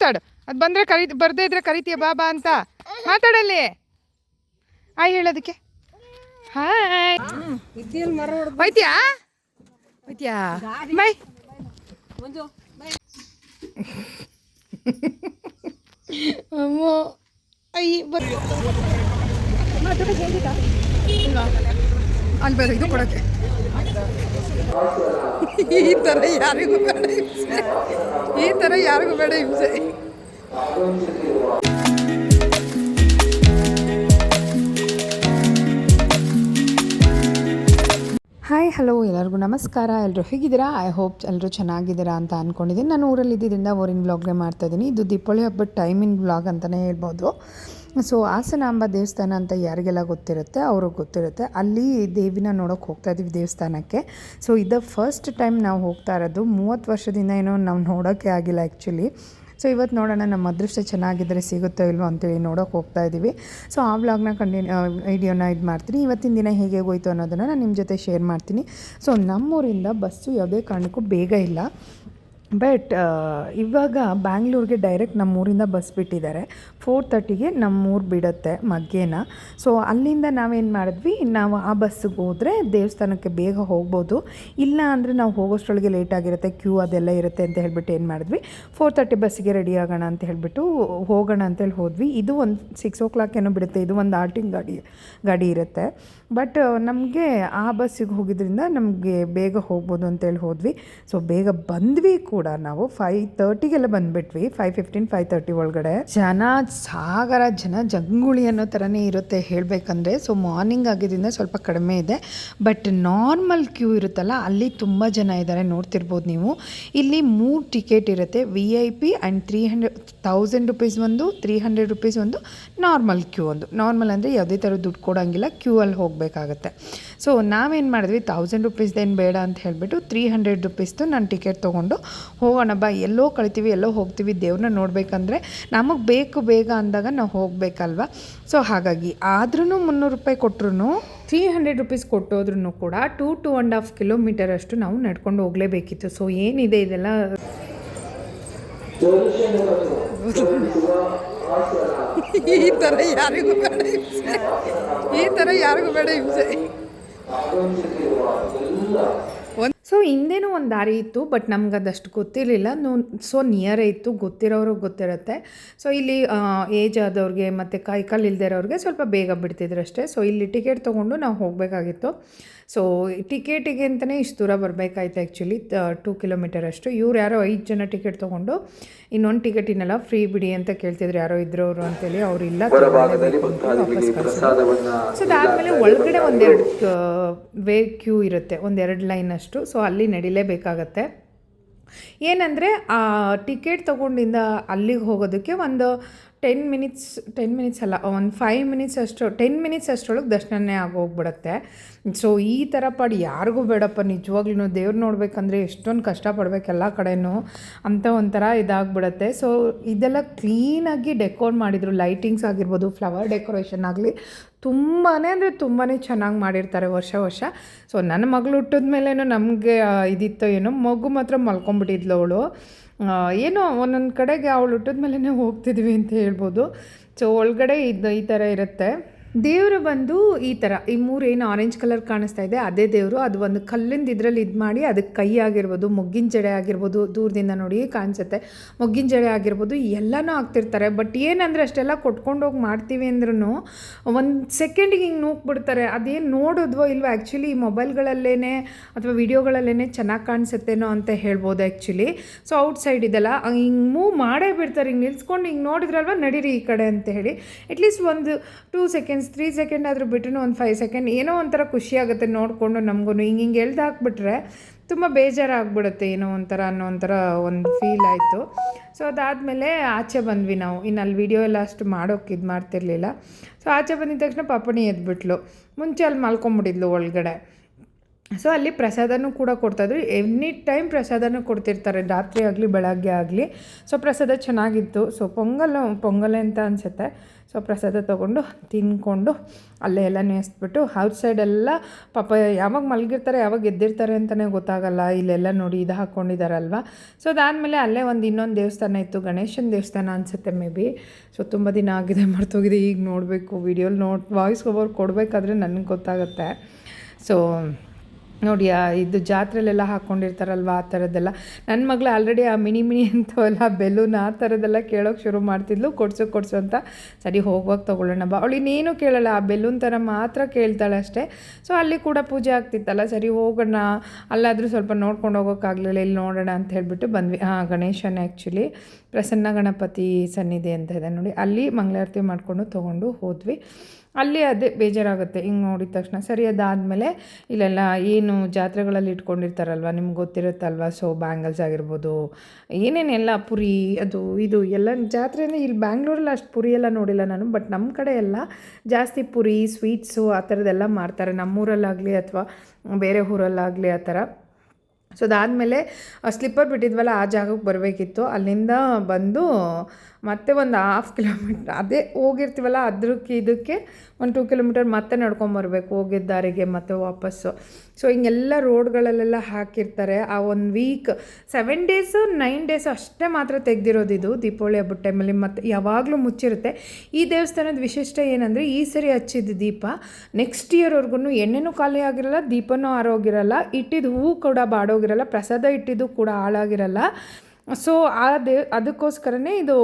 ಮಾತಾಡು. ಅದು ಬಂದರೆ ಕರಿ ಬರದೇ ಇದ್ರೆ ಕರಿತೀಯ ಬಾಬಾ ಅಂತ. ಮಾತಾಡಲ್ಲಿ. ಹಾಯ್ ಹೇಳೋದಕ್ಕೆ. ಹಾಯ್. ಹೋಯ್ತಿಯಾ? ಹೋಯ್ತಿಯಾ? ಬೈ ಅಮ್ಮ ಅಯ್ಯ ಬರ್ ಅಲ್ಲಿ ಬೇರೆ ಇದು ಕೊಡೋಕ್ಕೆ. ಈ ಥರ ಯಾರಿಗೂ ಬೇಡ ಈ ಥರ ಯಾರಿಗೂ ಬೇಡ ಹಿಂಸೆ ಹಾಯ್ ಹಲೋ ಎಲ್ಲರಿಗೂ ನಮಸ್ಕಾರ. ಎಲ್ಲರೂ ಹೇಗಿದ್ದೀರಾ? ಐ ಹೋಪ್ ಎಲ್ಲರೂ ಚೆನ್ನಾಗಿದ್ದೀರಾ ಅಂತ ಅಂದ್ಕೊಂಡಿದ್ದೀನಿ ನಾನು ಊರಲ್ಲಿ ಇದ್ದಿದ್ದರಿಂದ ಊರಿನ ಮಾಡ್ತಾ ಮಾಡ್ತಾಯಿದ್ದೀನಿ ಇದು ದೀಪಾವಳಿ ಹಬ್ಬದ ಟೈಮಿಂಗ್ ಬ್ಲಾಗ್ ಅಂತಲೇ ಹೇಳ್ಬೋದು. ಸೊ ಹಾಸನಾಂಬ ದೇವಸ್ಥಾನ ಅಂತ ಯಾರಿಗೆಲ್ಲ ಗೊತ್ತಿರುತ್ತೆ? ಅವ್ರಿಗೆ ಗೊತ್ತಿರುತ್ತೆ. ಅಲ್ಲಿ ದೇವಿನ ನೋಡೋಕೆ ಹೋಗ್ತಾ ಇದ್ದೀವಿ ದೇವಸ್ಥಾನಕ್ಕೆ. ಸೊ ಇದು ಫಸ್ಟ್ ಟೈಮ್ ನಾವು ಹೋಗ್ತಾ ಇರೋದು. ಮೂವತ್ತು ವರ್ಷದಿಂದ ಏನೋ ನಾವು ನೋಡೋಕ್ಕೆ ಆಗಿಲ್ಲ ಆ್ಯಕ್ಚುಲಿ ಸೊ ಇವತ್ತು ನೋಡೋಣ, ನಮ್ಮ ಅದೃಷ್ಟ ಚೆನ್ನಾಗಿದ್ದರೆ ಸಿಗುತ್ತೋ ಇಲ್ವೋ ಅಂತೇಳಿ ನೋಡೋಕೆ ಹೋಗ್ತಾ ಇದ್ದೀವಿ. ಸೊ ಆ ವ್ಲಾಗ್ನ ಕಂಟಿನ್ಯೂ ವಿಡಿಯೋನ ಇದು ಮಾಡ್ತೀನಿ. ಇವತ್ತಿನ ದಿನ ಹೇಗೆ ಹೋಯ್ತು ಅನ್ನೋದನ್ನು ನಾನು ನಿಮ್ಮ ಜೊತೆ ಶೇರ್ ಮಾಡ್ತೀನಿ. ಸೊ ನಮ್ಮೂರಿಂದ ಬಸ್ಸು ಯಾವುದೇ ಕಾರಣಕ್ಕೂ ಬೇಗ ಇಲ್ಲ. ಬಟ್ ಇವಾಗ ಬ್ಯಾಂಗ್ಳೂರಿಗೆ ಡೈರೆಕ್ಟ್ ನಮ್ಮೂರಿಂದ ಬಸ್ ಬಿಟ್ಟಿದ್ದಾರೆ. ಫೋರ್ ತರ್ಟಿಗೆ ನಮ್ಮೂರು ಬಿಡುತ್ತೆ ಮಗ್ಗೇನ ಸೊ ಅಲ್ಲಿಂದ ನಾವೇನು ಮಾಡಿದ್ವಿ? ನಾವು ಆ ಬಸ್ಸಿಗೆ ಹೋದರೆ ದೇವಸ್ಥಾನಕ್ಕೆ ಬೇಗ ಹೋಗ್ಬೋದು. ಇಲ್ಲ ಅಂದರೆ ನಾವು ಹೋಗೋಷ್ಟರೊಳಗೆ ಲೇಟ್ ಆಗಿರುತ್ತೆ ಕ್ಯೂ ಅದೆಲ್ಲ ಇರುತ್ತೆ ಅಂತ ಹೇಳ್ಬಿಟ್ಟು ಏನು ಮಾಡಿದ್ವಿ? ಫೋರ್ ತರ್ಟಿ ಬಸ್ಸಿಗೆ ರೆಡಿ ಆಗೋಣ ಅಂತ ಹೇಳಿಬಿಟ್ಟು ಹೋಗೋಣ ಅಂತೇಳಿ ಹೋದ್ವಿ. ಇದು ಒಂದು ಸಿಕ್ಸ್ ಓ ಕ್ಲಾಕ್ ಏನೋ ಬಿಡುತ್ತೆ, ಇದು ಒಂದು ಆರ್ಟಿಂಗ್ ಗಾಡಿ ಗಾಡಿ ಇರುತ್ತೆ. ಬಟ್ ನಮಗೆ ಆ ಬಸ್ಸಿಗೆ ಹೋಗಿದ್ರಿಂದ ನಮಗೆ ಬೇಗ ಹೋಗ್ಬೋದು ಅಂತೇಳಿ ಹೋದ್ವಿ. ಸೊ ಬೇಗ ಬಂದ್ವಿ ಕೂಡ. ನಾವು ಫೈವ್ ತರ್ಟಿಗೆಲ್ಲ ಬಂದ್ಬಿಟ್ವಿ. ಫೈವ್ ಫಿಫ್ಟೀನ್ ಫೈವ್ ತರ್ಟಿ ಒಳಗಡೆ. ಜನ, ಸಾಗರ ಜನ ಜಂಗುಳಿ ಅನ್ನೋ ಥರನೇ ಇರುತ್ತೆ ಹೇಳಬೇಕಂದ್ರೆ. ಸೊ ಮಾರ್ನಿಂಗ್ ಆಗಿದ್ದರಿಂದ ಸ್ವಲ್ಪ ಕಡಿಮೆ ಇದೆ. ಬಟ್ ನಾರ್ಮಲ್ ಕ್ಯೂ ಇರುತ್ತಲ್ಲ, ಅಲ್ಲಿ ತುಂಬ ಜನ ಇದ್ದಾರೆ ನೋಡ್ತಿರ್ಬೋದು ನೀವು. ಇಲ್ಲಿ ಮೂರು ಟಿಕೆಟ್ ಇರುತ್ತೆ. V I P and three hundred thousand rupees ಒಂದು ತ್ರೀ ಹಂಡ್ರೆಡ್ ರುಪೀಸ್ ಒಂದು ನಾರ್ಮಲ್ ಕ್ಯೂ ಒಂದು. ನಾರ್ಮಲ್ ಅಂದರೆ ಯಾವುದೇ ಥರ ದುಡ್ಡು ಕೊಡೋಂಗಿಲ್ಲ. ಕ್ಯೂ ಅಲ್ಲಿ ಹೋಗಬೇಕಾಗತ್ತೆ. ಸೊ ನಾವೇನು ಮಾಡಿದ್ವಿ? ತೌಸಂಡ್ ರುಪೀಸ್ದೇನು ಬೇಡ ಅಂತ ಹೇಳಿಬಿಟ್ಟು ತ್ರೀ ಹಂಡ್ರೆಡ್ ರುಪೀಸ್ದು ನಾನು ಟಿಕೆಟ್ ತೊಗೊಂಡು ಹೋಗೋಣ ಬಾ, ಎಲ್ಲೋ ಕಳಿತೀವಿ, ಎಲ್ಲೋ ಹೋಗ್ತೀವಿ ದೇವ್ರನ್ನ ನೋಡಬೇಕಂದ್ರೆ ನಮಗೆ ಬೇಕು ಬೇಗ ಅಂದಾಗ ನಾವು ಹೋಗಬೇಕಲ್ವ? ಸೊ ಹಾಗಾಗಿ ಆದ್ರೂ ಮುನ್ನೂರು ರೂಪಾಯಿ ಕೊಟ್ಟರು ತ್ರೀ ಹಂಡ್ರೆಡ್ ರುಪೀಸ್ ಕೊಟ್ಟೋದ್ರೂ ಕೂಡ two two and half kilometre ಅಷ್ಟು ನಾವು ನಡ್ಕೊಂಡು ಹೋಗಲೇಬೇಕಿತ್ತು. ಸೊ ಏನಿದೆ ಇದೆಲ್ಲ? ಈ ಥರ ಯಾರಿಗೂ ಬೇಡ ಈ ಥರ ಯಾರಿಗೂ ಬೇಡ ಹಿಂಸೆ. ಒಂದು ಸೊ ಹಿಂದೆನೂ ಒಂದು ದಾರಿ ಇತ್ತು ಬಟ್ ನಮ್ಗೆ ಅದಷ್ಟು ಗೊತ್ತಿರಲಿಲ್ಲ. ನೋ ಸೊ ನಿಯರೇ ಇತ್ತು ಗೊತ್ತಿರೋರಿಗೆ ಗೊತ್ತಿರುತ್ತೆ. ಸೊ ಇಲ್ಲಿ ಏಜ್ ಆದವ್ರಿಗೆ ಮತ್ತು ಕೈ ಕಾಲು ಇಲ್ಲದೆ ಇರೋರಿಗೆ ಸ್ವಲ್ಪ ಬೇಗ ಬಿಡ್ತಿದ್ರು ಅಷ್ಟೇ. ಸೊ ಇಲ್ಲಿ ಟಿಕೆಟ್ ತೊಗೊಂಡು ನಾವು ಹೋಗಬೇಕಾಗಿತ್ತು. ಸೊ ಟಿಕೆಟಿಗೆ ಅಂತಲೇ ಇಷ್ಟು ದೂರ ಬರಬೇಕಾಯ್ತು ಆ್ಯಕ್ಚುಲಿ ಟೂ ಕಿಲೋಮೀಟರ್ ಅಷ್ಟು. ಇವ್ರು ಯಾರೋ ಐದು ಜನ ಟಿಕೆಟ್ ತೊಗೊಂಡು ಇನ್ನೊಂದು ಟಿಕೆಟ್ ಇನ್ನೆಲ್ಲ ಫ್ರೀ ಬಿಡಿ ಅಂತ ಕೇಳ್ತಿದ್ರು. ಯಾರೋ ಇದ್ರವರು ಅಂತೇಳಿ ಅವ್ರು ಇಲ್ಲ ವಾಪಸ್. ಸೊ ಅದಾದಮೇಲೆ ಒಳಗಡೆ ಒಂದೆರಡು ವೇ ಕ್ಯೂ ಇರುತ್ತೆ. ಒಂದೆರಡು ಲೈನ್ ಅಷ್ಟು. ಸೊ ಅಲ್ಲಿ ನಡಿಲೇಬೇಕಾಗತ್ತೆ. ಏನಂದರೆ, ಆ ಟಿಕೆಟ್ ತೊಗೊಂಡಿಂದ ಅಲ್ಲಿಗೆ ಹೋಗೋದಕ್ಕೆ ಒಂದು ಟೆನ್ ಮಿನಿಟ್ಸ್ ಟೆನ್ ಮಿನಿಟ್ಸ್ ಅಲ್ಲ, ಒಂದು ಫೈವ್ ಮಿನಿಟ್ಸ್ ಅಷ್ಟು, ಟೆನ್ ಮಿನಿಟ್ಸ್ ಅಷ್ಟರೊಳಗೆ ದರ್ಶನನೇ ಆಗೋಗ್ಬಿಡತ್ತೆ. ಸೊ, ಈ ಥರ ಪಾಡು ಯಾರಿಗೂ ಬೇಡಪ್ಪ ನಿಜವಾಗ್ಲೂ ದೇವ್ರು ನೋಡಬೇಕಂದ್ರೆ ಎಷ್ಟೊಂದು ಕಷ್ಟಪಡ್ಬೇಕು ಎಲ್ಲ ಕಡೆನೂ ಅಂತ ಒಂಥರ ಇದಾಗ್ಬಿಡತ್ತೆ. ಸೊ, ಇದೆಲ್ಲ ಕ್ಲೀನಾಗಿ ಡೆಕೋರ್ ಮಾಡಿದರು, ಲೈಟಿಂಗ್ಸ್ ಆಗಿರ್ಬೋದು, ಫ್ಲವರ್ ಡೆಕೋರೇಷನ್ ಆಗಲಿ ತುಂಬಾ ಅಂದರೆ ತುಂಬಾ ಚೆನ್ನಾಗಿ ಮಾಡಿರ್ತಾರೆ ವರ್ಷ ವರ್ಷ. ಸೊ ನನ್ನ ಮಗಳು ಹುಟ್ಟಿದ ಮೇಲೇನೋ ನಮಗೆ ಇದಿತ್ತೋ ಏನೋ, ಮಗು ಮಾತ್ರ ಮಲ್ಕೊಂಬಿಟ್ಟಿದ್ಲು ಅವಳು. ಏನೋ ಒಂದೊಂದು ಕಡೆಗೆ ಅವಳು ಹುಟ್ಟಿದ ಮೇಲೇ ಹೋಗ್ತಿದ್ವಿ ಅಂತ ಹೇಳ್ಬೋದು. ಸೊ ಒಳಗಡೆ ಇದು ಈ ಥರ ಇರುತ್ತೆ. ದೇವರು ಬಂದು ಈ ಥರ ಈ ಮೂರು ಏನು ಆರೆಂಜ್ ಕಲರ್ ಕಾಣಿಸ್ತಾ ಇದೆ, ಅದೇ ದೇವರು. ಅದು ಒಂದು ಕಲ್ಲಿಂದ ಇದರಲ್ಲಿ ಇದು ಮಾಡಿ ಅದಕ್ಕೆ ಕೈ ಆಗಿರ್ಬೋದು, ಮೊಗ್ಗಿನ ಜಡೆ ಆಗಿರ್ಬೋದು, ದೂರದಿಂದ ನೋಡಿ ಕಾಣಿಸುತ್ತೆ. ಮೊಗ್ಗಿನ ಜಡೆ ಆಗಿರ್ಬೋದು ಎಲ್ಲನೂ ಹಾಕ್ತಿರ್ತಾರೆ ಬಟ್ ಏನಂದರೆ ಅಷ್ಟೆಲ್ಲ ಕೊಟ್ಕೊಂಡೋಗಿ ಮಾಡ್ತೀವಿ ಅಂದ್ರೂ ಒಂದು ಸೆಕೆಂಡಿಗೆ ಹಿಂಗೆ ನೂಕ್ಬಿಡ್ತಾರೆ. ಅದೇನು ನೋಡಿದ್ವೋ ಇಲ್ವೋ ಆ್ಯಕ್ಚುಲಿ ಮೊಬೈಲ್ಗಳಲ್ಲೇ ಅಥವಾ ವಿಡಿಯೋಗಳಲ್ಲೇ ಚೆನ್ನಾಗಿ ಕಾಣಿಸುತ್ತೇನೋ ಅಂತ ಹೇಳ್ಬೋದು ಆ್ಯಕ್ಚುಲಿ ಸೊ ಔಟ್ ಸೈಡ್ ಇದೆಲ್ಲ ಹಿಂಗೆ ಮೂವ್ ಮಾಡೇ ಬಿಡ್ತಾರೆ. ಹಿಂಗೆ ನಿಲ್ಸ್ಕೊಂಡು ಹಿಂಗೆ ನೋಡಿದ್ರಲ್ವ, ನಡೀರಿ ಈ ಕಡೆ ಅಂತ ಹೇಳಿ. ಅಟ್ಲೀಸ್ಟ್ ಒಂದು ಟೂ ಸೆಕೆಂಡ್ಸ್ ತ್ರೀ ಸೆಕೆಂಡ್ ಆದರೂ ಬಿಟ್ಟರು ಒಂದು ಫೈವ್ ಸೆಕೆಂಡ್ ಏನೋ ಒಂಥರ ಖುಷಿ ಆಗುತ್ತೆ ನೋಡಿಕೊಂಡು ನಮಗೂ ಹಿಂಗೆ ಹಿಂಗೆ ಎಳ್ದು ಹಾಕ್ಬಿಟ್ರೆ ತುಂಬ ಬೇಜಾರಾಗ್ಬಿಡುತ್ತೆ ಏನೋ ಒಂಥರ ಅನ್ನೋ ಒಂಥರ ಒಂದು ಫೀಲ್ ಆಯಿತು. ಸೊ ಅದಾದಮೇಲೆ ಆಚೆ ಬಂದ್ವಿ ನಾವು. ಇನ್ನು ಅಲ್ಲಿ ವಿಡಿಯೋ ಎಲ್ಲ ಅಷ್ಟು ಮಾಡೋಕೆ ಇದು ಮಾಡ್ತಿರ್ಲಿಲ್ಲ. ಸೊ ಆಚೆ ಬಂದಿದ ತಕ್ಷಣ ಪಾಪಣಿ ಎದ್ಬಿಟ್ಲು. ಮುಂಚೆ ಅಲ್ಲಿ ಮಲ್ಕೊಂಬಿಟ್ಟಿದ್ಲು ಒಳಗಡೆ. ಸೊ ಅಲ್ಲಿ ಪ್ರಸಾದನೂ ಕೂಡ ಕೊಡ್ತಾಯಿದ್ರು ಎನಿ ಟೈಮ್ ಪ್ರಸಾದನೂ ಕೊಡ್ತಿರ್ತಾರೆ. ರಾತ್ರಿ ಆಗಲಿ, ಬೆಳಗ್ಗೆ ಆಗಲಿ. ಸೊ ಪ್ರಸಾದ ಚೆನ್ನಾಗಿತ್ತು. ಸೊ ಪೊಂಗಲ್ ಪೊಂಗಲ್ ಅಂತ ಅನಿಸುತ್ತೆ. ಸೊ ಪ್ರಸಾದ ತೊಗೊಂಡು, ತಿನ್ಕೊಂಡು, ಅಲ್ಲೇ ಎಲ್ಲ ಔಟ್ ಎಲ್ಲ ಪಾಪ ಯಾವಾಗ ಮಲಗಿರ್ತಾರೆ, ಯಾವಾಗ ಎದ್ದಿರ್ತಾರೆ ಅಂತಲೇ ಗೊತ್ತಾಗಲ್ಲ. ಇಲ್ಲೆಲ್ಲ ನೋಡಿ ಇದು ಹಾಕ್ಕೊಂಡಿದ್ದಾರಲ್ವ ಸೊ ಅದಾದಮೇಲೆ ಅಲ್ಲೇ ಒಂದು ಇನ್ನೊಂದು ದೇವಸ್ಥಾನ ಇತ್ತು. ಗಣೇಶನ ದೇವಸ್ಥಾನ ಅನಿಸುತ್ತೆ ಮೇ ಬಿ. ಸೊ ತುಂಬ ದಿನ ಆಗಿದೆ, ಮರ್ತೋಗಿದೆ. ಈಗ ನೋಡಬೇಕು. ವಿಡಿಯೋಲಿ ನೋಡಿ ವಾಯ್ಸ್ ಓವರ್ ಕೊಡಬೇಕಾದ್ರೆ ನನಗೆ ಗೊತ್ತಾಗುತ್ತೆ. ಸೊ ನೋಡಿ ಇದು ಜಾತ್ರೆಲೆಲ್ಲ ಹಾಕ್ಕೊಂಡಿರ್ತಾರಲ್ವ ಆ ಥರದ್ದೆಲ್ಲ. ನನ್ನ ಮಗಳು ಆಲ್ರೆಡಿ ಆ ಮಿನಿ ಮಿನಿ ಅಂತವೆಲ್ಲ ಬೆಲೂನ್ ಆ ಥರದ್ದೆಲ್ಲ ಕೇಳೋಕೆ ಶುರು ಮಾಡ್ತಿದ್ಲು. ಕೊಡ್ಸು ಕೊಡ್ಸು ಅಂತ. ಸರಿ, ಹೋಗುವಾಗ ತೊಗೊಳ್ಳೋಣ ಬಾ. ಅವಳು ಇನ್ನೇನು ಕೇಳಲ್ಲ. ಆ ಬೆಲೂನ್ ಥರ ಮಾತ್ರ ಕೇಳ್ತಾಳೆ ಅಷ್ಟೇ. ಸೊ ಅಲ್ಲಿ ಕೂಡ ಪೂಜೆ ಆಗ್ತಿತ್ತಲ್ಲ. ಸರಿ, ಹೋಗೋಣ. ಅಲ್ಲಾದರೂ ಸ್ವಲ್ಪ ನೋಡ್ಕೊಂಡು ಹೋಗೋಕ್ಕಾಗಲಿಲ್ಲ ಇಲ್ಲಿ ನೋಡೋಣ ಅಂತ ಹೇಳಿಬಿಟ್ಟು ಬಂದ್ವಿ. ಹಾಂ, ಗಣೇಶನ ಆ್ಯಕ್ಚುಲಿ ಪ್ರಸನ್ನ ಗಣಪತಿ ಸನ್ನಿಧಿ ಅಂತ ಇದೆ ನೋಡಿ. ಅಲ್ಲಿ ಮಂಗಳಾರತಿ ಮಾಡಿಕೊಂಡು ತೊಗೊಂಡು ಹೋದ್ವಿ. ಅಲ್ಲಿ ಅದೇ ಬೇಜಾರಾಗುತ್ತೆ. ಹಿಂಗೆ ನೋಡಿದ ತಕ್ಷಣ. ಸರಿ, ಅದಾದಮೇಲೆ ಇಲ್ಲೆಲ್ಲ ಏನು ಜಾತ್ರೆಗಳಲ್ಲಿ ಇಟ್ಕೊಂಡಿರ್ತಾರಲ್ವ? ನಿಮ್ಗೆ ಗೊತ್ತಿರುತ್ತಲ್ವ? ಸೊ ಬ್ಯಾಂಗಲ್ಸ್ ಆಗಿರ್ಬೋದು, ಏನೇನೆಲ್ಲ ಪುರಿ, ಅದು, ಇದು, ಎಲ್ಲ ಜಾತ್ರೆ ಇಲ್ಲಿ ಬ್ಯಾಂಗ್ಳೂರಲ್ಲಿ ಅಷ್ಟು ಪುರಿ ಎಲ್ಲ ನೋಡಿಲ್ಲ ನಾನು. ಬಟ್ ನಮ್ಮ ಕಡೆ ಎಲ್ಲ ಜಾಸ್ತಿ ಪುರಿ ಸ್ವೀಟ್ಸು ಆ ಥರದ್ದೆಲ್ಲ ಮಾಡ್ತಾರೆ. ನಮ್ಮೂರಲ್ಲಾಗಲಿ ಅಥವಾ ಬೇರೆ ಊರಲ್ಲಾಗಲಿ ಆ ಥರ. ಸೊ ಅದಾದಮೇಲೆ ಸ್ಲಿಪ್ಪರ್ ಬಿಟ್ಟಿದ್ವಲ್ಲ, ಆ ಜಾಗಕ್ಕೆ ಬರಬೇಕಿತ್ತು. ಅಲ್ಲಿಂದ ಬಂದು ಮತ್ತೆ ಒಂದು ಹಾಫ್ ಕಿಲೋಮೀಟ್ರ್ ಅದೇ ಹೋಗಿರ್ತೀವಲ್ಲ ಅದಕ್ಕೆ ಇದಕ್ಕೆ ಒಂದು ಟೂ ಕಿಲೋಮೀಟರ್ ಮತ್ತೆ ನಡ್ಕೊಂಬರ್ಬೇಕು ಹೋಗಿದ್ದ ದಾರಿಗೆ ಮತ್ತೆ ವಾಪಸ್ಸು. ಸೊ ಹಿಂಗೆಲ್ಲ ರೋಡ್ಗಳಲ್ಲೆಲ್ಲ ಹಾಕಿರ್ತಾರೆ. ಆ ಒಂದು week seven days nine days ಅಷ್ಟೇ ಮಾತ್ರ ತೆಗೆದಿರೋದು ಇದು ದೀಪಾವಳಿ ಹಬ್ಬದ ಟೈಮಲ್ಲಿ ಮತ್ತು ಯಾವಾಗಲೂ ಮುಚ್ಚಿರುತ್ತೆ. ಈ ದೇವಸ್ಥಾನದ ವಿಶಿಷ್ಟ ಏನಂದರೆ ಈ ಸರಿ ಹಚ್ಚಿದ ದೀಪ ನೆಕ್ಸ್ಟ್ ಇಯರ್ವರೆಗೂ ಎಣ್ಣೆನೂ ಖಾಲಿ ಆಗಿರಲ್ಲ, ದೀಪನೂ ಆರೋಗಿರಲ್ಲ ಇಟ್ಟಿದ್ದು ಹೂವು ಕೂಡ ಬಾಡೋಗಿರಲ್ಲ, ಪ್ರಸಾದ ಇಟ್ಟಿದ್ದು ಕೂಡ ಹಾಳಾಗಿರಲ್ಲ. ಸೊ ಆ ದೇವ್ ಅದಕ್ಕೋಸ್ಕರನೇ ಇದು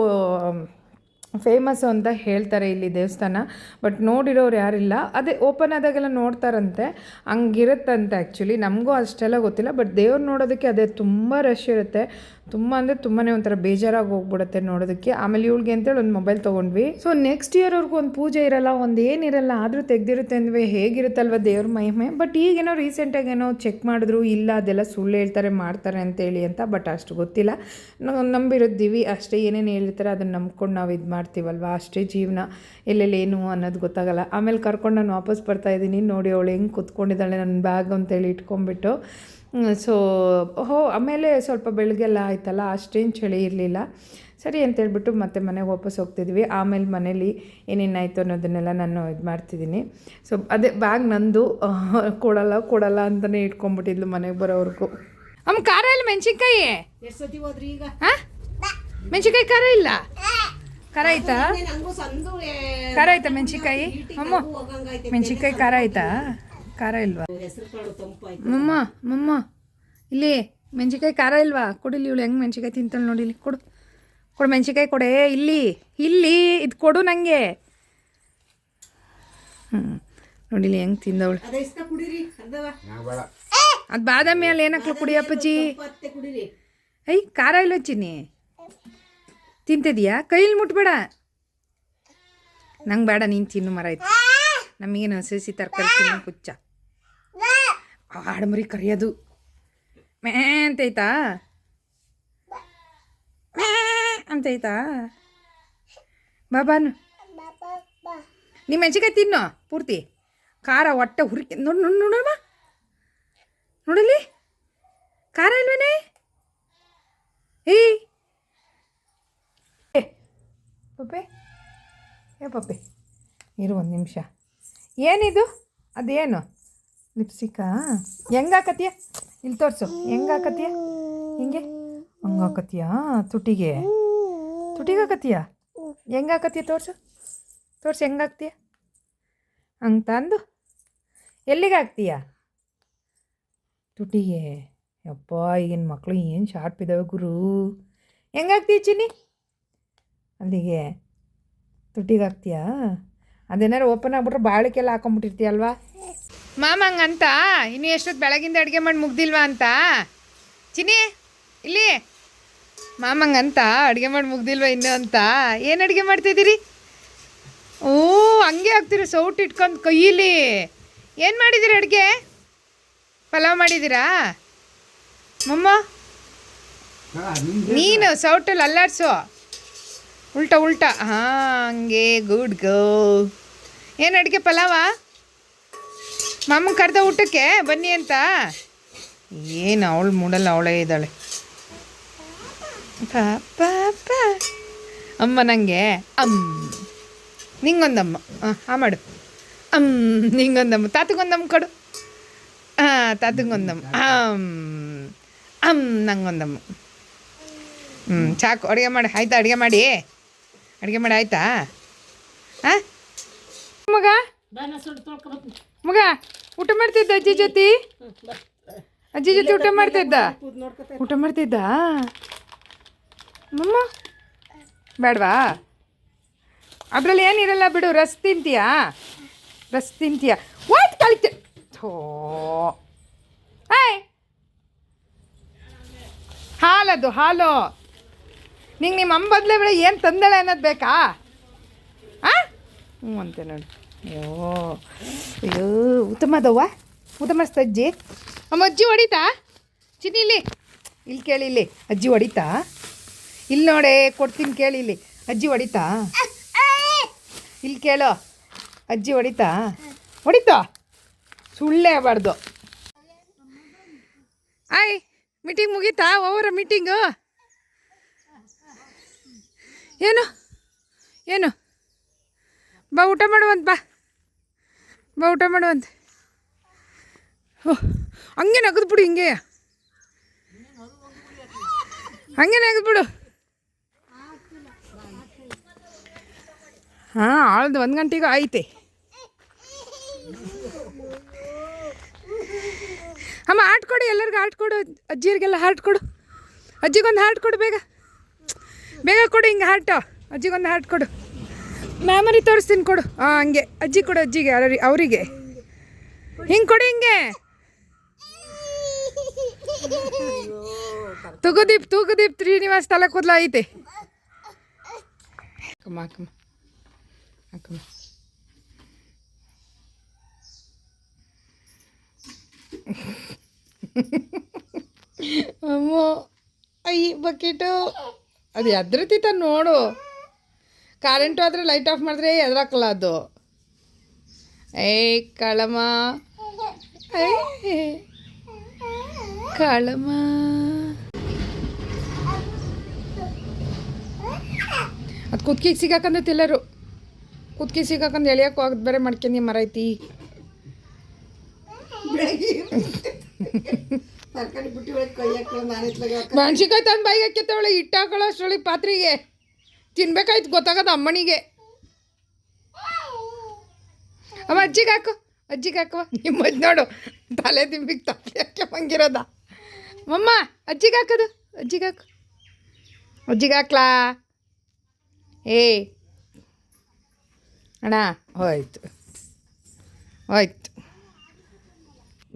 ಫೇಮಸ್ಸು ಅಂತ ಹೇಳ್ತಾರೆ ಇಲ್ಲಿ ದೇವಸ್ಥಾನ. ಬಟ್ ನೋಡಿರೋರು ಯಾರಿಲ್ಲ. ಅದೇ ಓಪನ್ ಆದಾಗೆಲ್ಲ ನೋಡ್ತಾರಂತೆ. ಹಂಗಿರುತ್ತಂತೆ ಆ್ಯಕ್ಚುಲಿ ನಮಗೂ ಅಷ್ಟೆಲ್ಲ ಗೊತ್ತಿಲ್ಲ. ಬಟ್ ದೇವ್ರು ನೋಡೋದಕ್ಕೆ ಅದೇ ತುಂಬ ರಶ್ ಇರುತ್ತೆ. ತುಂಬ ಅಂದರೆ ತುಂಬಾ ಒಂಥರ ಬೇಜಾರಾಗಿ ಹೋಗ್ಬಿಡುತ್ತೆ ನೋಡೋದಕ್ಕೆ. ಆಮೇಲೆ ಇವಳಿಗೆ ಅಂತೇಳಿ ಒಂದು ಮೊಬೈಲ್ ತೊಗೊಂಡ್ವಿ. ಸೊ ನೆಕ್ಸ್ಟ್ ಇಯರ್ವರೆಗೂ ಒಂದು ಪೂಜೆ ಇರಲ್ಲ, ಒಂದು ಏನಿರಲ್ಲ ಆದರೂ ತೆಗ್ದಿರುತ್ತೆ ಅಂದ್ವಿ. ಹೇಗಿರುತ್ತಲ್ವ ದೇವ್ರ ಮಹಿಮೆ? ಬಟ್ ಈಗೇನೋ ರೀಸೆಂಟಾಗಿ ಏನೋ ಚೆಕ್ ಮಾಡಿದ್ರು, ಇಲ್ಲ, ಅದೆಲ್ಲ ಸುಳ್ಳು ಹೇಳ್ತಾರೆ, ಮಾಡ್ತಾರೆ ಅಂತೇಳಿ ಅಂತ ಬಟ್ ಅಷ್ಟು ಗೊತ್ತಿಲ್ಲ. ನಾವು ನಂಬಿರುತ್ತೀವಿ ಅಷ್ಟೇ ಏನೇನು ಹೇಳಿರ್ತಾರೆ, ಅದನ್ನು ನಂಬ್ಕೊಂಡು ನಾವು ಇದು ಮಾಡ್ತೀವಲ್ವ? ಅಷ್ಟೇ ಜೀವನ. ಎಲ್ಲೆಲ್ಲಿ ಏನು ಅನ್ನೋದು ಗೊತ್ತಾಗಲ್ಲ. ಆಮೇಲೆ ಕರ್ಕೊಂಡು ನಾನು ವಾಪಸ್ ಬರ್ತಾ ಇದ್ದೀನಿ. ನೋಡಿ, ಅವಳು ಹೆಂಗೆ ಕುತ್ಕೊಂಡಿದ್ದಾಳೆ ನನ್ನ ಬ್ಯಾಗ್ ಅಂತೇಳಿ ಇಟ್ಕೊಂಡ್ಬಿಟ್ಟು. ಸೊ ಹೋ ಆಮೇಲೆ ಸ್ವಲ್ಪ ಬೆಳಗ್ಗೆಲ್ಲ ಆಯ್ತಲ್ಲ ಅಷ್ಟೇನು ಚಳಿ ಇರಲಿಲ್ಲ. ಸರಿ ಅಂತೇಳ್ಬಿಟ್ಟು ಮತ್ತೆ ಮನೆಗೆ ವಾಪಸ್ ಹೋಗ್ತಿದ್ವಿ. ಆಮೇಲೆ ಮನೇಲಿ ಏನೇನಾಯಿತು ಅನ್ನೋದನ್ನೆಲ್ಲ ನಾನು ಇದು ಮಾಡ್ತಿದ್ದೀನಿ. ಸೊ ಅದೇ ಬ್ಯಾಗ್ ನಂದು ಕೊಡಲ್ಲ ಕೊಡಲ್ಲ ಅಂತಲೇ ಇಟ್ಕೊಂಡ್ಬಿಟ್ಟಿದ್ಲು ಮನೆಗೆ ಬರೋವರೆಗೂ. ಅಮ್ಮ ಖಾರ ಇಲ್ಲ ಮೆಣಸಿನ್ಕಾಯಿ? ಎಷ್ಟ್ ಸತಿ ಹೋದ್ರಿ ಈಗ? ಹಾಂ? ಮೆಣಸಿನ್ಕಾಯಿ ಖಾರ ಇಲ್ಲ? ಖಾರ ಆಯ್ತಾ? ಖಾರ ಆಯ್ತಾ ಮೆಣಸಿನ್ಕಾಯಿ? ಅಮ್ಮ ಮೆಣಸಿನ್ಕಾಯಿ ಖಾರ ಆಯ್ತಾ? ಖಾರ ಇಲ್ವಾ? ಮಮ್ಮ ಮಮ್ಮ. ಇಲ್ಲಿ ಮೆಣಸಿನ್ಕಾಯಿ ಖಾರ ಇಲ್ವಾ? ಕೊಡಿಲಿ ಇವಳು ಹೆಂಗೆ ಮೆಣಸಿನ್ಕಾಯಿ ತಿಂತಾಳೆ ನೋಡಿ ಇಲ್ಲಿ ಕೊಡು. ಕೊಡು ಮೆಣಸಿನ್ಕಾಯಿ ಕೊಡೆ. ಇಲ್ಲಿ ಇಲ್ಲಿ ಇದು ಕೊಡು ನನಗೆ ಹ್ಞೂ ನೋಡಿಲಿ ಹೆಂಗೆ ತಿಂದವಳು. ಅದ ಇಷ್ಟ ಕುಡೀರಿ ಅರ್ಧವ ಅದು ಬಾದಾಮಿ ಅಲ್ಲಿ ಏನಕ್ಲು ಕುಡೀರಿ. ಐ ಖಾರ ಇಲ್ಲ ಚಿನ್ನಿ? ತಿಂತಿದೀಯಾ? ಕೈಲಿ ಮುಟ್ಬೇಡ. ನಂಗೆ ಬೇಡ ನೀನು ತಿನ್ನು ಮರ ಆಯ್ತು. ನಮಗೇನು ಹಸಿ ಹಸಿ ತರಕಾರಿ ತಿನ್ನೋ ಹುಚ್ಚ. ಆಡಮರಿ ಕರಿಯೋದು. ಮೇ ಅಂತೈತಾ ಮೇ ಅಂತೈತಾ ಬಾಬಾನು ನಿಮ್ಮ ಮೆಣಸಿಕಾಯಿ ತಿನ್ನು, ಪೂರ್ತಿ. ಖಾರ ಹೊಟ್ಟೆ ಹುರಿಕೆ ನೋಡಿ ನೋಡಿ ನೋಡಮ್ಮ ನೋಡಲಿ ಖಾರ ಇಲ್ವೇನೆ? ಏ, ಪಪ್ಪೆ. ಏ, ಪಪ್ಪೆ. ಇರು ಒಂದು ನಿಮಿಷ. ಏನಿದು? ಅದೇನು? ಲಿಪ್ಸಿಕಾ ಹೆಂಗಾಕತ್ತೀಯ? ಇಲ್ಲಿ ತೋರಿಸು. ಹೆಂಗಾಕತ್ತೀಯ? ಹಿಂಗೆ? ಹಂಗೆ ಹಾಕತ್ತೀಯಾ ತುಟಿಗೆ? ತುಟಿಗೆ ಹಾಕತ್ತೀಯ ಹೆಂಗೆ ಹಾಕತ್ತೀಯ ತೋರಿಸು. ತೋರಿಸು ಹೆಂಗಾಕ್ತೀಯ ಹಂಗೆ ತಂದು. ಎಲ್ಲಿಗೆ ಹಾಕ್ತೀಯ ತುಟಿಗೆ. ಯಪ್ಪ, ಈಗಿನ ಮಕ್ಕಳು ಏನು ಶಾರ್ಪ್ ಇದ್ದಾವೆ ಗುರು. ಹೆಂಗಾಗ್ತೀಯ ಚಿನ್ನಿ? ಅಲ್ಲಿಗೆ. ತುಟಿಗೆ ಹಾಕ್ತೀಯಾ ಅದೇನಾರು ಓಪನ್ ಆಗ್ಬಿಟ್ರೆ ಬಾಳಿಕೆಲ್ಲ ಹಾಕೊಂಬಿಟ್ಟಿರ್ತೀಯಲ್ವಾ ಮಾಮ ಹಂಗಂತ ಇನ್ನು ಎಷ್ಟೊತ್ತು ಬೆಳಗಿಂದ ಅಡುಗೆ ಮಾಡಿ ಮುಗ್ದಿಲ್ವಾ ಅಂತ? ಚಿನಿ ಇಲ್ಲಿ. ಮಾಮಂಗಂತ, ಅಡುಗೆ ಮಾಡಿ ಮುಗ್ದಿಲ್ವಾ ಇನ್ನು ಅಂತ? ಏನು ಅಡುಗೆ ಮಾಡ್ತಿದ್ದೀರಿ? ಓ, ಹಂಗೆ ಹಾಕ್ತೀರಿ ಸೌಟ್ ಇಟ್ಕೊಂಡು ಕೈಯಲ್ಲಿ ಏನು ಮಾಡಿದ್ದೀರಿ ಅಡುಗೆ? ಪಲಾವ್ ಮಾಡಿದ್ದೀರಾ? ಮಮ್ಮ? ನೀನು ಸೌಟಲ್ಲಿ ಅಲ್ಲಾಡ್ಸು. ಉಲ್ಟಾ ಉಲ್ಟಾ. ಹಾಂ, ಹಂಗೆ, ಗುಡ್ ಗೋ. ಏನು ಅಡುಗೆ, ಪಲಾವ? ಮಾಮನ್ ಕರೆದ ಊಟಕ್ಕೆ ಬನ್ನಿ ಅಂತ. ಏನು ಅವಳು ಮೂಡಲ್ಲ, ಅವಳೇ ಇದ್ದಾಳೆ. ಪಾಪ ಅಮ್ಮ ನನಗೆ ಅಮ್. ನಿಂಗೊಂದಮ್ಮ. ಹಾಂ ಮಾಡು. ಅಮ್. ನಿಂಗೊಂದಮ್ಮ. ತಾತಗೊಂದಮ್ಮ ಕೊಡು. ಹಾಂ ತಾತಗೊಂದಮ್ಮ. ಅಮ್. ಅಮ್. ನಂಗೊಂದಮ್ಮ. ಹ್ಞೂ ಸಾಕು ಅಡುಗೆ ಮಾಡಿ. ಆಯ್ತಾ, ಅಡುಗೆ ಮಾಡಿ? ಅಡುಗೆ ಮಾಡಿ ಆಯ್ತಾ? ಹಾಂ ಮಗ? ಮಗ, ಊಟ ಮಾಡ್ತಿದ್ದ ಅಜ್ಜಿ ಜೊತೆ? ಅಜ್ಜಿ ಜೊತೆ ಊಟ ಮಾಡ್ತಿದ್ದ ಊಟ ಮಾಡ್ತಿದ್ದ ಬೇಡವಾ? ಅದ್ರಲ್ಲಿ ಏನಿರಲ್ಲ ಬಿಡು, ರಸ್ ತಿಂತೀಯಾ? ರಸ್ ತಿಂತೀಯಾ? ವಾಟ್ ಕಳಿತೆ ಥೋ. ಹಾಲದು, ಹಾಲು. ನಿಂಗೆ ನಿಮ್ಮ ಅಮ್ಮ ಬದಲೇ ಬಿಡ ಏನು ತಂದಳೆ ಅನ್ನೋದು ಬೇಕಾ? ಹಾಂ ಹ್ಞೂ ಅಂತೆ ನೋಡಿ. ಅಯ್ಯೋ. ಅಯ್ಯೋ ಉತ್ತಮ ಮಾಡವ್ವ ಊಟ ಮಾಡಿಸ್ತಾ ಅಜ್ಜಿ ಅಮ್ಮ ಅಜ್ಜಿ ಹೊಡಿತಾ? ಚಿನ್ನಿ ಇಲ್ಲಿ. ಇಲ್ಲಿ ಕೇಳಿ ಇಲ್ಲಿ. ಅಜ್ಜಿ ಹೊಡಿತಾ? ಇಲ್ಲಿ ನೋಡೆ ಕೊಡ್ತೀನಿ ಕೇಳಿ ಇಲ್ಲಿ. ಅಜ್ಜಿ ಹೊಡಿತಾ? ಇಲ್ಲಿ ಕೇಳೋ. ಅಜ್ಜಿ ಹೊಡಿತಾ? ಹೊಡಿತಾ? ಸುಳ್ಳೇ ಆಗಬಾರ್ದು. ಆಯ್ ಮೀಟಿಂಗ್ ಮುಗೀತಾ? ಓವರ ಮೀಟಿಂಗು ಏನು? ಏನು? ಬಾ ಊಟ ಮಾಡುವಂತ ಬಾ. ಬಾ, ಊಟ ಮಾಡುವಂತ ಓಹ್ ಹಂಗೆ ನಗದು ಬಿಡು ಹಿಂಗೆ. ಹಂಗೆ ನಗದು ಬಿಡು. ಹಾಂ, ಆಳ್ದು ಒಂದು ಗಂಟೆಗೂ ಐತೆ ಅಮ್ಮ ಹಾರ್ಟ್ ಕೊಡು, ಎಲ್ಲರಿಗೂ ಹಾರ್ಟ್ ಕೊಡು ಅಜ್ಜಿಯರಿಗೆಲ್ಲ ಹಾಟ್ ಕೊಡು. ಅಜ್ಜಿಗೊಂದು ಹಾಟ್ ಕೊಡು ಬೇಗ. ಬೇಗ ಕೊಡು ಹಿಂಗೆ ಹಾರ್ಟು ಅಜ್ಜಿಗೊಂದು ಹಾಟ್ ಕೊಡು. ಮ್ಯಾಮರಿ ತೋರಿಸ್ತೀನಿ ಕೊಡು. ಹಾಂ ಹಂಗೆ. ಅಜ್ಜಿ ಕೊಡು ಅಜ್ಜಿಗೆ ಅವ್ರಿ ಅವರಿಗೆ. ಹಿಂಗೆ ಕೊಡು ಹಿಂಗೆ. ತೂಗುದೀಪ್ ತೂಗುದೀಪ್ ಶ್ರೀನಿವಾಸ್ ತಲೆ ಕೂದಲ ಐತೆ. ಅಕ್ಕಮ್ಮ ಅಕ್ಕಮ್ಮ. ಅಮ್ಮ, ಐ ಬಕೆಟು. ಅದು ಎದ್ರತಿತ್ತ ನೋಡು. ಕರೆಂಟು ಆದರೆ ಲೈಟ್ ಆಫ್ ಮಾಡಿದ್ರೆ ಎದ್ರಾಕಲ್ಲ ಅದು. ಏಯ್ ಕಳಮ. ಕಳಮ. ಅದು ಕುದ್ಕಿಗೆ ಸಿಗಾಕಂದ್ರೆ ತಿಲ್ಲರು. ಕುದ್ಕಿ ಸಿಗಾಕಂದು ಎಳಿಯಕ್ಕೆ ಹೋಗದ್ ಬೇರೆ ಮಾಡ್ಕೊಂಡು ಮರ ಐತಿ. ಮೆಣಸಿನ್ಕಾಯಿ ತಂದು ಬಾಯಿಗೆ ಹಾಕ್ಯತ್ತವಳೆ ಹಿಟ್ಟು ಹಾಕೊಳ್ಳೋ ಅಷ್ಟರೊಳಗೆ ಪಾತ್ರೆಗೆ. ತಿನ್ಬೇಕಾಯ್ತು, ಗೊತ್ತಾಗದ ಅಮ್ಮನಿಗೆ. ಅವ ಅಜ್ಜಿಗೆ ಹಾಕು, ಅಜ್ಜಿಗೆ ಹಾಕುವ ಅಜ್ಜಿ ನೋಡು, ತಲೆ ತಿಂಬಿಗೆ ತಲೆ ಹಾಕಿ ಮಂಗಿರೋದ ಮಮ್ಮ ಅಜ್ಜಿಗೆ ಹಾಕೋದು, ಅಜ್ಜಿಗೆ ಹಾಕು. ಅಜ್ಜಿಗೆ ಹಾಕ್ಲಾ? ಏ, ಅಣ್ಣ, ಹೋಯ್ತು. ಹೋಯ್ತು.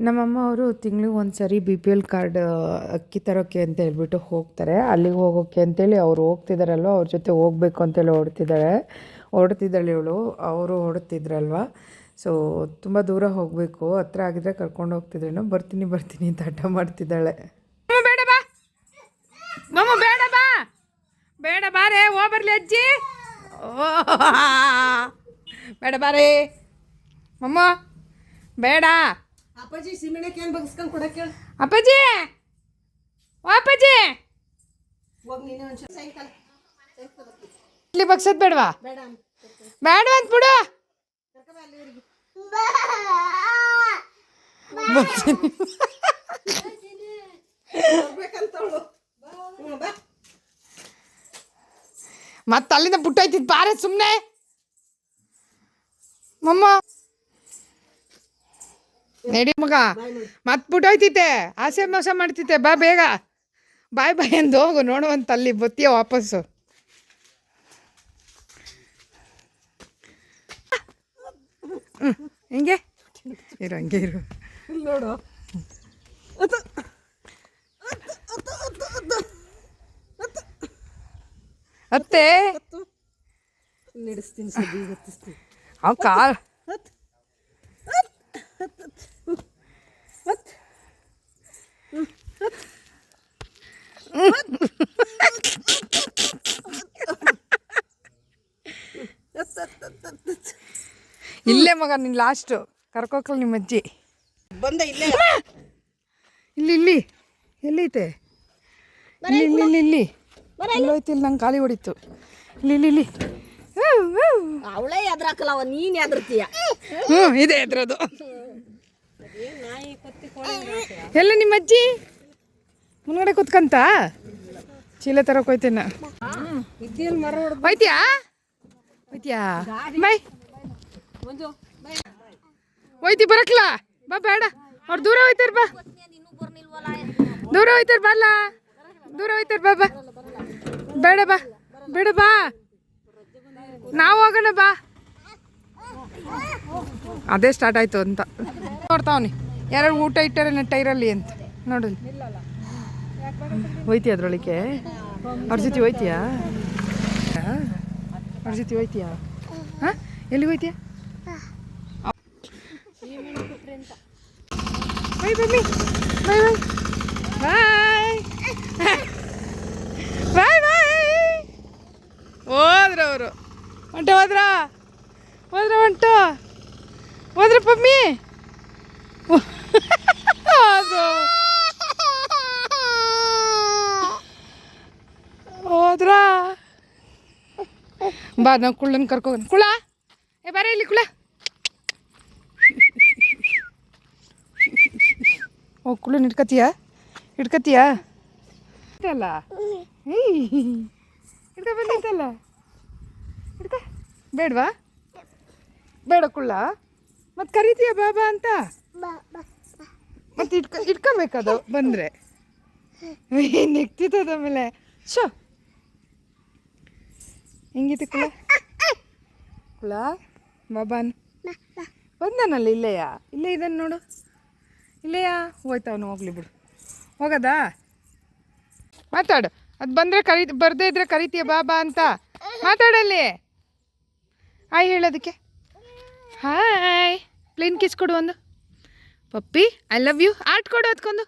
ನಮ್ಮಮ್ಮ ಅವರು ತಿಂಗಳಿಗೆ ಒಂದು ಸರಿ ಬಿ ಪಿ ಎಲ್ ಕಾರ್ಡ್ ಅಕ್ಕಿ ತರೋಕ್ಕೆ ಅಂತ ಹೇಳ್ಬಿಟ್ಟು ಹೋಗ್ತಾರೆ. ಅಲ್ಲಿಗೆ ಹೋಗೋಕ್ಕೆ ಅಂತೇಳಿ ಅವ್ರು ಹೋಗ್ತಿದ್ದಾರಲ್ವ ಅವ್ರ ಜೊತೆ ಹೋಗ್ಬೇಕು ಅಂತೇಳಿ ಹೊಡ್ತಿದ್ದಾಳೆ ಹೊಡ್ತಿದ್ದಾಳೆ ಇವಳು. ಅವರು ಹೊಡ್ತಿದ್ರಲ್ವಾ ಸೊ ತುಂಬ ದೂರ ಹೋಗಬೇಕು. ಹತ್ರ ಆಗಿದ್ರೆ ಕರ್ಕೊಂಡು ಹೋಗ್ತಿದ್ರೇನೋ? ಬರ್ತೀನಿ ಬರ್ತೀನಿ ಅಂತ ಹಠ ಮಾಡ್ತಿದ್ದಾಳೆ. ಬೇಡ ಬಾ. ಬೇಡ ಬಾ. ಬಾರೇ ಓ ಬರಲಿ ಅಜ್ಜಿ. ಓ, ಬೇಡ ಬಾರೇ ಮಮ್ಮ, ಬೇಡ. ಅಪ್ಪಾಜಿ ಸಿಮೆಣೆ ಕ್ಯಾನ್ ಬಗ್ಸ್ಕೊಂಡು ಕೊಡಕ್ಕೆ ಅಪ್ಪಾಜಿ! ಓ ಅಪ್ಪಾಜಿ! ಹೋಗಿ ನೀನು ಒಂಚೂರು ಸಾಯಂಕಾಲ. ಇಲ್ಲಿ ಬಗ್ಸೋದು ಬೇಡವಾ? ಬೇಡ ಬೇಡ ಅಂತ ಬಿಡು. ಮತ್ತೆ ಅಲ್ಲಿಂದ ಬಿಟ್ಟೋಯ್ತಿದ್ ಬಾರೆ ಸುಮ್ಮನೆ ಮಮ್ಮ. ನಡಿ ಮಗ. ಮತ್ ಬಿಟ್ಟೋಯ್ತಿತ್ತೆ ಆಸೆ ಮೋಸ ಮಾಡ್ತಿತ್ತೆ ಬಾ ಬೇಗ. ಬಾಯ್ ಬಾಯ್ ಎಂದು ಹೋಗು. ನೋಡುವಂತ ಅಲ್ಲಿ ಬತ್ತೀಯ ವಾಪಸ್ಸು. ಹಿಂಗೆ? ಇರು ಹಂಗೆ ಇರು. ನೋಡು. ಅತ್ತೆ. ನಡೆಸ್ತೀನಿ ಅವ್ ಕಾಲ್. ಹತ್ತು ಇಲ್ಲೇ ಮಗ ನಿನ್ನ ಲಾಸ್ಟು ಕರ್ಕೋಕಲ್ ನಿಮ್ಮ ಅಜ್ಜಿ. ಬಂದ ಇಲ್ಲೇ. ಇಲ್ಲಿ ಇಲ್ಲಿ. ಎಲ್ಲೈತೆ ಇಲ್ಲಿ ಇಲ್ಲಿ ಇಲ್ಲಿ. ಇಲ್ಲಿ ಎಲ್ಲೋಯ್ತು ಇಲ್ಲಿ ನಂಗೆ ಖಾಲಿ ಹೊಡಿತು. ಇಲ್ಲಿ ಇಲ್ಲಿ ಇಲ್ಲಿ. ಅವಳೇ ಎದ್ರಾಕಲ್ಲವ ನೀನ್ ಎದ್ರತೀಯ ಹ್ಞೂ ಇದೆ ಅದ್ರದ್ದು ಎಲ್ಲ ನಿಮ್ಮ ಅಜ್ಜಿ? ಮುನ್ಗಡೆ ಕುತ್ಕಂತ? ಚೀಲ ತರಕ್ ಹೋಯ್ತೇನ. ಹೋಯ್ತ್ಯಾ? ಹೋಯ್ತ್ಯಾ? ಬೈ. ಹೋಯ್ತಿ, ಬರಕ್ಲಾ? ಬಾ, ಬೇಡ. ಅವ್ರು ದೂರ ಹೋಯ್ತಾರ ಬಾ. ದೂರ ಹೋಯ್ತಾರ ಬಲ್ಲ ದೂರ ಹೋಯ್ತಾರ ಬಾ ಬಾ. ಬೇಡ ಬಾ. ಬೇಡ ಬಾ. ನಾವು ಹೋಗೋಣ ಬಾ. ಅದೇ ಸ್ಟಾರ್ಟ್ ಆಯ್ತು ಅಂತ. ನೋಡ್ತಾವನಿ ಯಾರು ಊಟ ಇಟ್ಟಾರೆ ಟೈರಲ್ಲಿ ಅಂತ. ನೋಡಲಿ. ಹೋಯ್ತಿ ಅದ್ರೊಳಗೆ ಅವ್ರ ಜೊತೆ ಹೋಯ್ತೀಯಾ? ಅವ್ರ ಜೊತೆ ಹೋಯ್ತೀಯಾ? ಹಾಂ? ಎಲ್ಲಿಗೆ ಹೋಯ್ತೀಯಾ? Bye ಬಮ್ಮಿ bye. Bye bye. Bye bye. ಹೋದ್ರ ಅವರು. ಹೊಂಟ ಹೋದ್ರ? ಹೋದ್ರ ಹೊಂಟು ಹೋದ್ರ ಪಮ್ಮಿ ಹೋದ್ರು ಹೋದ್ರ? ಬಾ ನಾವು ಕುಳ್ಳನ್ ಕರ್ಕೋ ಕುಳ ಏ, ಬಾರ ಇಲ್ಲಿ ಕುಳ ಓ ಕುಳ್ಳನ್ ಹಿಡ್ಕತೀಯ ಹಿಡ್ಕತೀಯ ಅಲ್ಲ ಹಿಡ್ಕ ಬಂದೈತಲ್ಲ ಹಿಡ್ಕ ಬೇಡವಾ? ಬೇಡ ಕುಳ್ಳ. ಮತ್ತೆ ಕರಿತೀಯ ಬಾಬಾ ಅಂತ? ಮತ್ತೆ ಇಟ್ಕೊ, ಇಟ್ಕೋಬೇಕದು? ಬಂದರೆ. ನೆಕ್ತಿತ್ತದ ಆಮೇಲೆ? ಶೋ ಹೆಂಗಿತ್ತು ಕುಳ? ಕುಳ? ಬಾಬಾನ್ ಬಂದನಲ್ಲ ಇಲ್ಲೆಯಾ? ಇಲ್ಲೇ ಇದನ್ನು ನೋಡು. ಇಲ್ಲೆಯಾ? ಹೋಯ್ತವನು ಹೋಗ್ಲಿ ಬಿಡು. ಹೋಗದಾ? ಮಾತಾಡು. ಅದು ಬಂದರೆ ಕರಿ, ಬರ್ದೇ ಇದ್ರೆ ಕರಿತೀಯ ಬಾಬಾ ಅಂತ. ಮಾತಾಡಲ್ಲಿ ಹಾಯ್ ಹೇಳೋದಕ್ಕೆ. ಹಾಯ್ ಪ್ಲೇನ್ ಕಿಸ್ ಕೊಡು ಒಂದು. ಪಪ್ಪಿ ಐ ಲವ್ ಯು ಆರ್ಟ್ ಕೊಡು ಅದಕ್ಕೊಂದು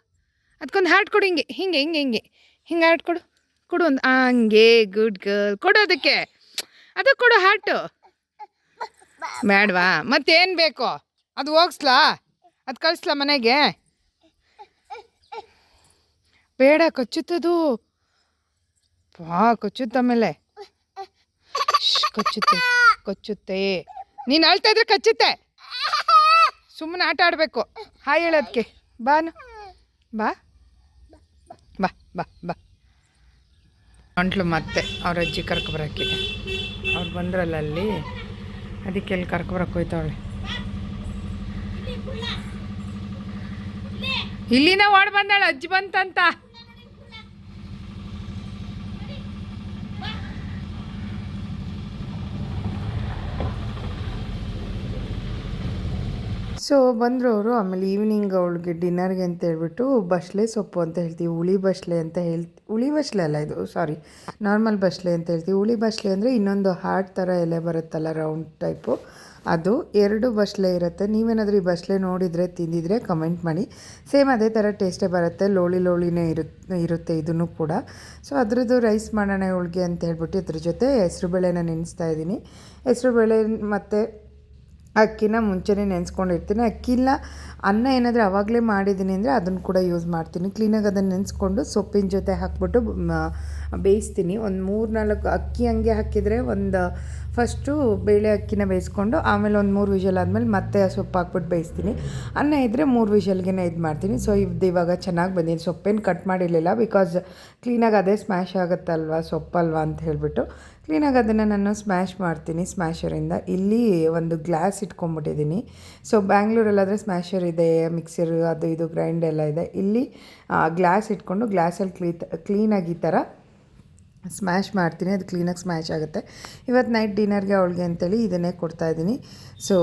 ಅದಕ್ಕೊಂದು ಹಾರ್ಟ್ ಕೊಡು. ಹಿಂಗೆ ಹಿಂಗೆ ಹಿಂಗೆ ಹಿಂಗೆ. ಹಿಂಗೆ ಹಾರ್ಟ್ ಕೊಡು. ಕೊಡು ಒಂದು, ಹಂಗೆ ಗುಡ್ ಗರ್ಲ್ ಕೊಡು ಅದಕ್ಕೆ. ಅದಕ್ಕೆ ಕೊಡು ಹಾರ್ಟು ಬೇಡವಾ? ಮತ್ತೇನು ಬೇಕು? ಅದು ಹೋಗ್ಸ್ಲಾ? ಅದು ಕಳಿಸ್ಲಾ ಮನೆಗೆ? ಬೇಡ, ಕಚ್ಚುತ್ತದು. ಪಾ, ಕೊಚ್ಚುತ್ತ ಆಮೇಲೆ. ಕಚ್ಚುತ್ತೆ ಕಚ್ಚುತ್ತೆ. ನೀನು ಅಳ್ತಾ ಇದ್ರೆ ಕಚ್ಚುತ್ತೆ. ಸುಮ್ಮನೆ ಆಟ ಆಡಬೇಕು. ಹಾಯ್ ಹೇಳೋದಕ್ಕೆ ಬಾನು ಬಾ. ಬಾ ಬಾ ಬಾ. ಅಂಟ್ಲು ಮತ್ತೆ ಅವ್ರ ಅಜ್ಜಿ ಕರ್ಕೊಬರಕ್ಕೆ ಅವ್ರು ಬಂದ್ರಲ್ಲ ಅಲ್ಲಿ. ಅದಕ್ಕೆ ಅಲ್ಲಿ ಕರ್ಕೊಬರಕ್ಕೆ ಹೋಯ್ತಾವಳೆ. ಇಲ್ಲಿನ ಓಡ್ ಬಂದಾಳೆ, ಅಜ್ಜಿ ಬಂತಂತ. ಸೊ ಬಂದರು ಅವರು ಆಮೇಲೆ ಈವ್ನಿಂಗ್ ಅವಳಿಗೆ ಡಿನ್ನರ್ಗೆ ಅಂತ ಹೇಳ್ಬಿಟ್ಟು ಬಸ್ಲೆ ಸೊಪ್ಪು ಅಂತ ಹೇಳ್ತೀವಿ. ಹುಳಿ ಬಸ್ಲೆ ಅಂತ ಹೇಳ್, ಹುಳಿ ಬಸ್ಲೆ ಅಲ್ಲ ಇದು ಸಾರಿ ನಾರ್ಮಲ್ ಬಸ್ಲೆ ಅಂತ ಹೇಳ್ತೀವಿ. ಹುಳಿ ಬಸ್ಲೆ ಅಂದರೆ ಇನ್ನೊಂದು ಹಾರ್ಟ್ ಥರ ಎಲೆ ಬರುತ್ತಲ್ಲ ರೌಂಡ್ ಟೈಪು ಅದು ಎರಡು ಬಸ್ಲೆ ಇರುತ್ತೆ. ನೀವೇನಾದರೂ ಈ ಬಸ್ಲೆ ನೋಡಿದರೆ, ತಿಂದಿದ್ರೆ ಕಮೆಂಟ್ ಮಾಡಿ. ಸೇಮ್ ಅದೇ ಥರ ಟೇಸ್ಟೇ ಬರುತ್ತೆ. ಲೋಳಿ ಲೋಳಿನೇ ಇರು, ಇರುತ್ತೆ ಇದನ್ನು ಕೂಡ. ಸೊ ಅದರದ್ದು ರೈಸ್ ಮಾಡೋಣ ಹೋಳಿಗೆ ಅಂತ ಹೇಳ್ಬಿಟ್ಟು ಇದ್ರ ಜೊತೆ ಹೆಸ್ರುಬೇಳೆನ ನೆನೆಸ್ತಾ ಇದ್ದೀನಿ. ಹೆಸ್ರುಬೇಳೆ ಮತ್ತು ಅಕ್ಕಿನ ಮುಂಚೆನೇ ನೆನೆಸ್ಕೊಂಡಿರ್ತೀನಿ. ಅಕ್ಕಿಲ್ಲ ಅನ್ನ ಏನಾದರೂ ಆವಾಗಲೇ ಮಾಡಿದ್ದೀನಿ ಅಂದರೆ ಅದನ್ನು ಕೂಡ ಯೂಸ್ ಮಾಡ್ತೀನಿ. ಕ್ಲೀನಾಗಿ ಅದನ್ನು ನೆನೆಸ್ಕೊಂಡು ಸೊಪ್ಪಿನ ಜೊತೆ ಹಾಕ್ಬಿಟ್ಟು ಬೇಯಿಸ್ತೀನಿ. ಒಂದು ಮೂರು ನಾಲ್ಕು ಅಕ್ಕಿ ಹಂಗೆ ಹಾಕಿದರೆ ಒಂದು ಫಸ್ಟು ಬೇಳೆ ಅಕ್ಕಿನ ಬೇಯಿಸ್ಕೊಂಡು ಆಮೇಲೆ ಒಂದು ಮೂರು ವಿಷಲ್ ಆದಮೇಲೆ ಮತ್ತೆ ಸೊಪ್ಪು ಹಾಕ್ಬಿಟ್ಟು ಬೇಯಿಸ್ತೀನಿ. ಅನ್ನ ಇದ್ದರೆ ಮೂರು ವಿಷಲ್ಗೆ ಇದು ಮಾಡ್ತೀನಿ. ಸೊ ಇದು ಇವಾಗ ಚೆನ್ನಾಗಿ ಬಂದಿದೆ. ಸೊಪ್ಪೇನು ಕಟ್ ಮಾಡಿರಲಿಲ್ಲ ಬಿಕಾಸ್ ಕ್ಲೀನಾಗಿ ಅದೇ ಸ್ಮ್ಯಾಶ್ ಆಗುತ್ತಲ್ವ, ಸೊಪ್ಪಲ್ವಾ ಅಂತ ಹೇಳಿಬಿಟ್ಟು. ಕ್ಲೀನಾಗಿ ಅದನ್ನು ನಾನು ಸ್ಮ್ಯಾಶ್ ಮಾಡ್ತೀನಿ ಸ್ಮ್ಯಾಶರಿಂದ ಇಲ್ಲಿ ಒಂದು ಗ್ಲಾಸ್ ಇಟ್ಕೊಂಡ್ಬಿಟ್ಟಿದ್ದೀನಿ. ಸೊ ಬ್ಯಾಂಗ್ಳೂರಲ್ಲಾದರೆ ಸ್ಮ್ಯಾಶರ್ ಇದೆ ಮಿಕ್ಸರ್ ಅದು ಇದು ಗ್ರೈಂಡ್ ಎಲ್ಲ ಇದೆ. ಇಲ್ಲಿ ಗ್ಲಾಸ್ ಇಟ್ಕೊಂಡು ಗ್ಲಾಸಲ್ಲಿ ಕ್ಲೀ ಕ್ಲೀನಾಗಿ ಈ ಥರ ಸ್ಮ್ಯಾಶ್ ಮಾಡ್ತೀನಿ, ಅದು ಕ್ಲೀನಾಗಿ ಸ್ಮ್ಯಾಶ್ ಆಗುತ್ತೆ. ಇವತ್ತು ನೈಟ್ ಡಿನ್ನರ್ಗೆ ಅವಳಿಗೆ ಅಂತೇಳಿ ಇದನ್ನೇ ಕೊಡ್ತಾಯಿದ್ದೀನಿ ಸೊ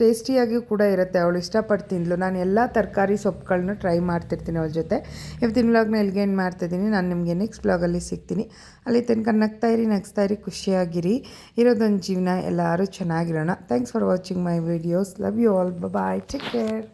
ಟೇಸ್ಟಿಯಾಗಿ ಕೂಡ ಇರುತ್ತೆ. ಅವಳು ಇಷ್ಟಪಟ್ಟು ತಿಂದಳು ನಾನು ಎಲ್ಲ ತರಕಾರಿ ಸೊಪ್ಪುಗಳನ್ನ ಟ್ರೈ ಮಾಡ್ತಿರ್ತೀನಿ ಅವಳ ಜೊತೆ. ಇವತ್ತಿನ ವ್ಲಾಗ್ನ ಎಲ್ಲಿಗೆ ಏನು ಮಾಡ್ತಿದ್ದೀನಿ. ನಾನು ನಿಮಗೆ ನೆಕ್ಸ್ಟ್ ವ್ಲಾಗಲ್ಲಿ ಸಿಗ್ತೀನಿ. ಅಲ್ಲಿ ತನಕ ನಗ್ತಾ ಇರಿ ನಗ್ಸ್ತಾ ಇರಿ, ಖುಷಿಯಾಗಿರಿ. ಇರೋದೊಂದು ಜೀವನ ಎಲ್ಲರೂ ಚೆನ್ನಾಗಿರೋಣ. Thanks for watching my videos love you all bye take care